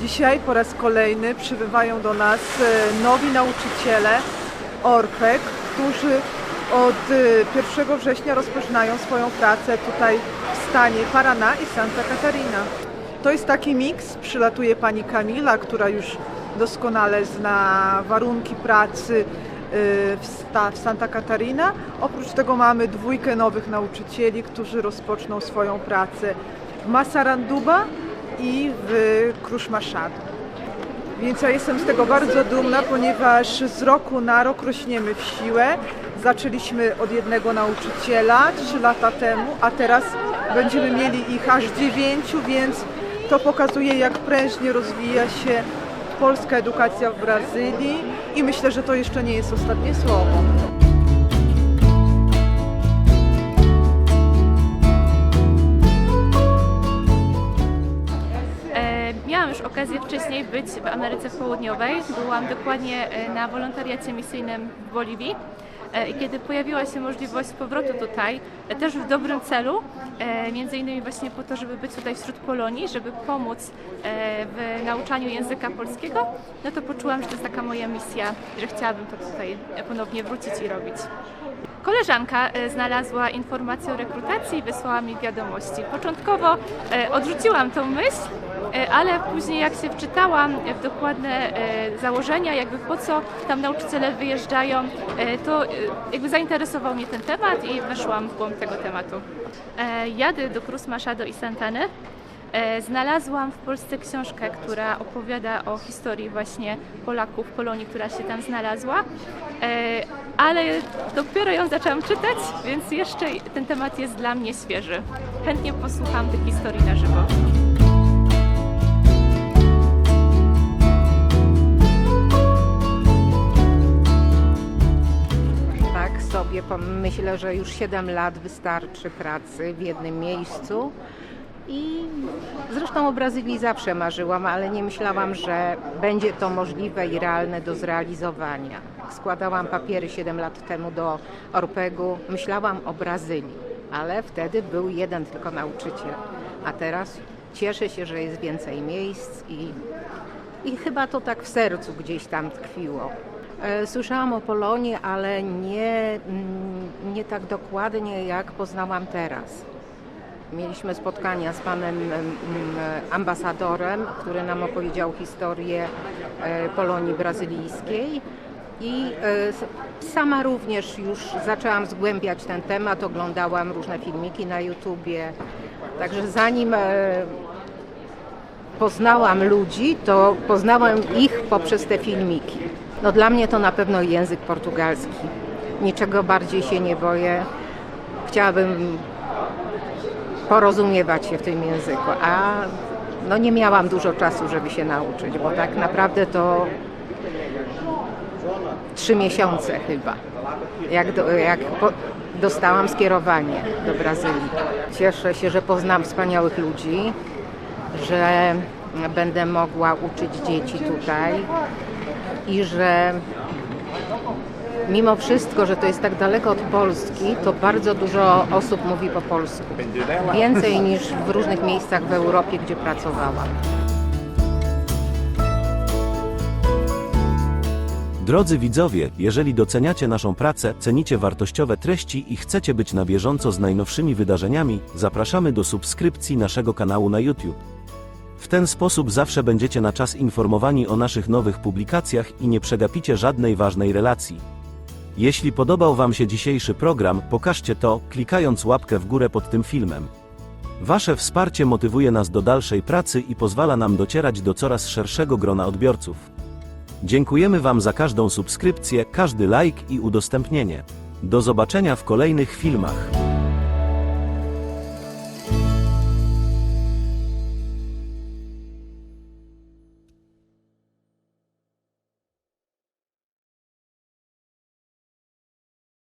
Dzisiaj po raz kolejny przybywają do nas e, nowi nauczyciele ORPEK, którzy od e, 1 września rozpoczynają swoją pracę tutaj w stanie Paraná i Santa Catarina. To jest taki miks, przylatuje pani Kamila, która już doskonale zna warunki pracy e, w, Santa Catarina. Oprócz tego mamy dwójkę nowych nauczycieli, którzy rozpoczną swoją pracę w Masaranduba i w Cruz Machado. Więc ja jestem z tego bardzo dumna, ponieważ z roku na rok rośniemy w siłę. Zaczęliśmy od jednego nauczyciela trzy lata temu, a teraz będziemy mieli ich aż dziewięciu, więc to pokazuje, jak prężnie rozwija się polska edukacja w Brazylii i myślę, że to jeszcze nie jest ostatnie słowo. Miałam już okazję wcześniej być w Ameryce Południowej. Byłam dokładnie e, na wolontariacie misyjnym w Boliwii. E, I kiedy pojawiła się możliwość powrotu tutaj, e, też w dobrym celu, między innymi właśnie po to, żeby być tutaj wśród Polonii, żeby pomóc w nauczaniu języka polskiego, no to poczułam, że to jest taka moja misja, że chciałabym to tutaj ponownie wrócić i robić. Koleżanka e, znalazła informację o rekrutacji i wysłała mi wiadomości. Początkowo e, odrzuciłam tą myśl, e, ale później jak się wczytałam w dokładne założenia, jakby po co tam nauczyciele wyjeżdżają, to jakby zainteresował mnie ten temat i weszłam w głąb tego tematu. Jadę do Cruz Machado i. E, Znalazłam w Polsce książkę, która opowiada o historii właśnie Polaków w Polonii, która się tam znalazła, E, ale dopiero ją zaczęłam czytać, więc jeszcze ten temat jest dla mnie świeży. Chętnie posłucham tych historii na żywo. Tak sobie myślę, że już 7 lat wystarczy pracy w jednym miejscu. I zresztą o Brazylii zawsze marzyłam, ale nie myślałam, że będzie to możliwe i realne do zrealizowania. Składałam papiery 7 lat temu do Orpegu, myślałam o Brazylii, ale wtedy był jeden tylko nauczyciel. A teraz cieszę się, że jest więcej miejsc i i chyba to tak w sercu gdzieś tam tkwiło. E, Słyszałam o Polonii, ale nie, mm, nie tak dokładnie jak poznałam teraz. Mieliśmy spotkania z panem ambasadorem, który nam opowiedział historię e, Polonii brazylijskiej. I e, sama również już zaczęłam zgłębiać ten temat, oglądałam różne filmiki na YouTubie. Także zanim e, poznałam ludzi, to poznałam ich poprzez te filmiki. No dla mnie to na pewno język portugalski. Niczego bardziej się nie boję. Chciałabym porozumiewać się w tym języku, a no nie miałam dużo czasu, żeby się nauczyć, bo tak naprawdę to trzy miesiące chyba, jak, do, jak po, dostałam skierowanie do Brazylii. Cieszę się, że poznam wspaniałych ludzi, że będę mogła uczyć dzieci tutaj i że mimo wszystko, że to jest tak daleko od Polski, to bardzo dużo osób mówi po polsku. Więcej niż w różnych miejscach w Europie, gdzie pracowałam. Drodzy widzowie, jeżeli doceniacie naszą pracę, cenicie wartościowe treści i chcecie być na bieżąco z najnowszymi wydarzeniami, zapraszamy do subskrypcji naszego kanału na YouTube. W ten sposób zawsze będziecie na czas informowani o naszych nowych publikacjach i nie przegapicie żadnej ważnej relacji. Jeśli podobał Wam się dzisiejszy program, pokażcie to, klikając łapkę w górę pod tym filmem. Wasze wsparcie motywuje nas do dalszej pracy i pozwala nam docierać do coraz szerszego grona odbiorców. Dziękujemy Wam za każdą subskrypcję, każdy like i udostępnienie. Do zobaczenia w kolejnych filmach.